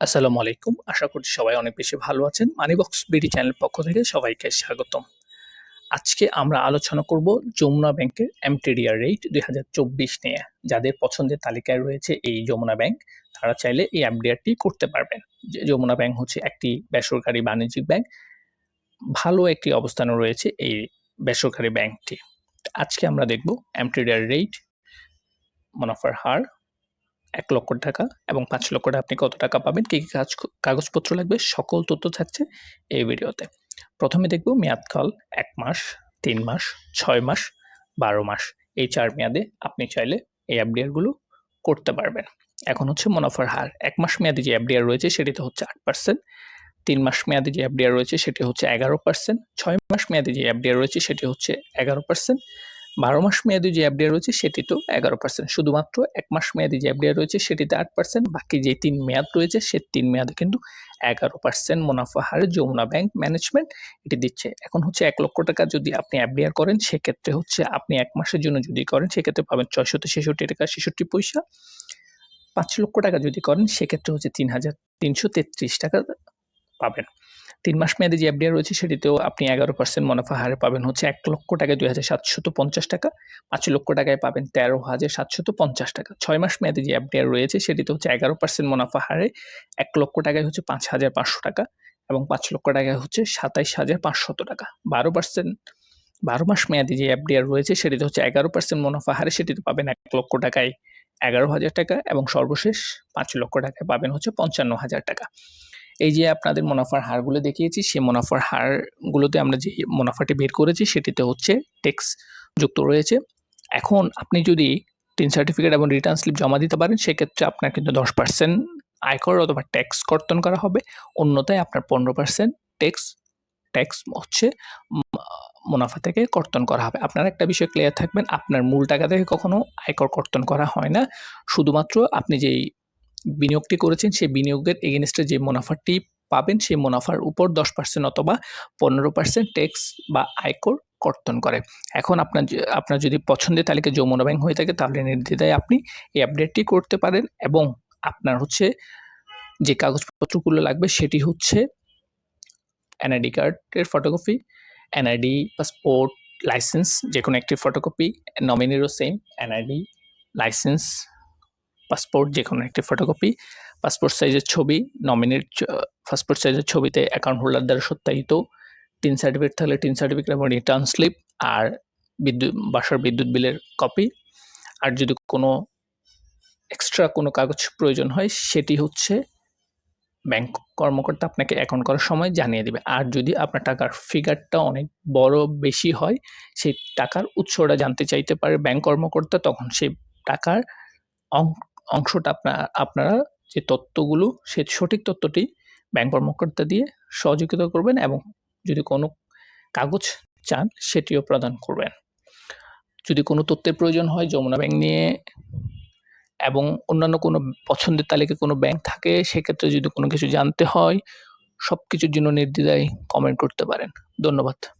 আসসালামু আলাইকুম। আশা করছি সবাই অনেক বেশি ভালো আছেন। মানিবক্স বিডি চ্যানেল পক্ষ থেকে সবাইকে স্বাগতম। আজকে আমরা আলোচনা করব যমুনা ব্যাংকের এমটিডিআর রেট দুই নিয়ে। যাদের পছন্দের তালিকায় রয়েছে এই যমুনা ব্যাংক, তারা চাইলে এই এমডিআরটি করতে পারবেন। যে যমুনা ব্যাংক হচ্ছে একটি বেসরকারি বাণিজ্যিক ব্যাংক। ভালো একটি অবস্থানে রয়েছে এই বেসরকারি ব্যাংকটি। আজকে আমরা দেখব এমটিডিআর রেট, মুনাফার হার এক লক্ষ টাকা এবং পাঁচ লক্ষ টাকা আপনি কত টাকা পাবেন, কী কী কাজ, কাগজপত্র লাগবে, সকল তথ্য থাকছে এই ভিডিওতে। প্রথমে দেখব মেয়াদকাল এক মাস, তিন মাস, ছয় মাস, বারো মাস। এই চার মেয়াদে আপনি চাইলে এই অ্যাপডিআরগুলো করতে পারবেন। এখন হচ্ছে মুনাফার হার। এক মাস মেয়াদি যে অ্যাপডিআর রয়েছে সেটিতে হচ্ছে আট পার্সেন্ট। তিন মাস মেয়াদি যে অ্যাপডিআর রয়েছে সেটি হচ্ছে এগারো পার্সেন্ট। ছয় মাস মেয়াদি যে অ্যাপডিআর রয়েছে সেটি হচ্ছে এগারো পার্সেন্ট। বারো মাস মেয়াদি যে এফডিআর রয়েছে সেটি তো এগারো পার্সেন্ট শুধুমাত্র এক মাস মেয়াদি যে এফডিআর রয়েছে সেটিতে আট পার্সেন্ট বাকি যে তিন মেয়াদ রয়েছে সে তিন মেয়াদে কিন্তু এগারো পার্সেন্ট মুনাফা হারে যমুনা ব্যাংক ম্যানেজমেন্ট এটি দিচ্ছে। এখন হচ্ছে এক লক্ষ টাকা যদি আপনি এফডিআর করেন, সেক্ষেত্রে হচ্ছে আপনি এক মাসের জন্য যদি করেন, সেক্ষেত্রে পাবেন ছয়শত ছেষট্টি টাকা ছেষট্টি পয়সা। পাঁচ লক্ষ টাকা যদি করেন, সেক্ষেত্রে হচ্ছে তিন হাজার তিনশো তেত্রিশ টাকা পাবেন। তিন মাস মেয়াদে যে এফডিআর রয়েছে, সেটিতেও আপনি এগারো পার্সেন্ট মুনাফা হারে পাবেন। হচ্ছে এক লক্ষ টাকায় দুই হাজার সাতশত পঞ্চাশ টাকা, পাঁচ লক্ষ টাকায় পাবেন তেরো হাজার সাতশত পঞ্চাশ টাকা। ছয় মাস মেয়াদে যে এফডিআর রয়েছে, সেটিতে হচ্ছে এগারো পার্সেন্ট মুনাফা হারে এক লক্ষ টাকায় হচ্ছে পাঁচ হাজার পাঁচশো টাকা এবং পাঁচ লক্ষ টাকায় হচ্ছে সাতাইশ হাজার পাঁচশত টাকা। বারো পার্সেন্ট বারো মাস মেয়াদি যে এফডিআর রয়েছে, সেটিতে হচ্ছে এগারো পার্সেন্ট মুনাফা হারে সেটিতে পাবেন এক লক্ষ টাকায় এগারো হাজার টাকা এবং সর্বশেষ পাঁচ লক্ষ টাকায় পাবেন হচ্ছে পঞ্চান্ন হাজার টাকা। এই যে আপনাদের মুনাফার হারগুলো দেখিয়েছি, সেই মুনাফার হারগুলোতে আমরা যে মুনাফাটি বের করেছি, সেটিতে হচ্ছে ট্যাক্স যুক্ত রয়েছে। এখন আপনি যদি টিন সার্টিফিকেট এবং রিটার্ন স্লিপ জমা দিতে পারেন, সেক্ষেত্রে আপনার কিন্তু দশ পার্সেন্ট আয়কর অথবা ট্যাক্স কর্তন করা হবে। অন্যথায় আপনার পনেরো পার্সেন্ট ট্যাক্স ট্যাক্স হচ্ছে মুনাফা থেকে কর্তন করা হবে। আপনার একটা বিষয় ক্লিয়ার থাকবেন, আপনার মূল টাকা থেকে কখনো আয়কর কর্তন করা হয় না। শুধুমাত্র আপনি যেই বিনিয়োগটি করেছেন, সেই বিনিয়োগের এগেনস্টে যে মুনাফাটি পাবেন, সেই মুনাফার উপর দশ পার্সেন্ট অথবা পনেরো পার্সেন্ট ট্যাক্স বা আয়কর কর্তন করে। এখন আপনার আপনার যদি পছন্দের তালিকা যমুনা ব্যাংক হয়ে থাকে, তাহলে নির্দ্বিধায় আপনি এই আপডেটটি করতে পারেন এবং আপনার হচ্ছে যে কাগজপত্রগুলো লাগবে, সেটি হচ্ছে এনআইডি কার্ডের ফটোকপি এনআইডি পাসপোর্ট লাইসেন্স যে কোনো একটি ফটোকপি নমিনিরও সেম এনআইডি লাইসেন্স পাসপোর্ট যে কোনো একটি ফটোকপি পাসপোর্ট সাইজের ছবি নমিনির পাসপোর্ট সাইজের ছবিতে অ্যাকাউন্ট হোল্ডার দ্বারা সত্যায়িত টিন সার্টিফিকেট থাকলে টিন সার্টিফিকেট এবং রিটার্ন স্লিপ আর বিদ্যুৎ, বাসার বিদ্যুৎ বিলের কপি আর যদি কোনো এক্সট্রা কোনো কাগজ প্রয়োজন হয়, সেটি হচ্ছে ব্যাংক কর্মকর্তা আপনাকে অ্যাকাউন্ট করার সময় জানিয়ে দেবে। আর যদি আপনার টাকার ফিগারটা অনেক বড়, বেশি হয়, সেই টাকার উৎসটা জানতে চাইতে পারে ব্যাংক কর্মকর্তা, তখন সেই টাকার অংশটা আপনার আপনারা যে তত্ত্বগুলো, সে সঠিক তথ্যটি ব্যাংক কর্মকর্তা দিয়ে সহযোগিতা করবেন এবং যদি কোনো কাগজ চান, সেটিও প্রদান করবেন। যদি কোনো তথ্যের প্রয়োজন হয়, যমুনা ব্যাংক নিয়ে এবং অন্যান্য কোনো পছন্দের তালিকায় কোনো ব্যাংক থাকে, সেক্ষেত্রে যদি কোনো কিছু জানতে হয় সব কিছুর জন্য নির্দ্বিধায় কমেন্ট করতে পারেন। ধন্যবাদ।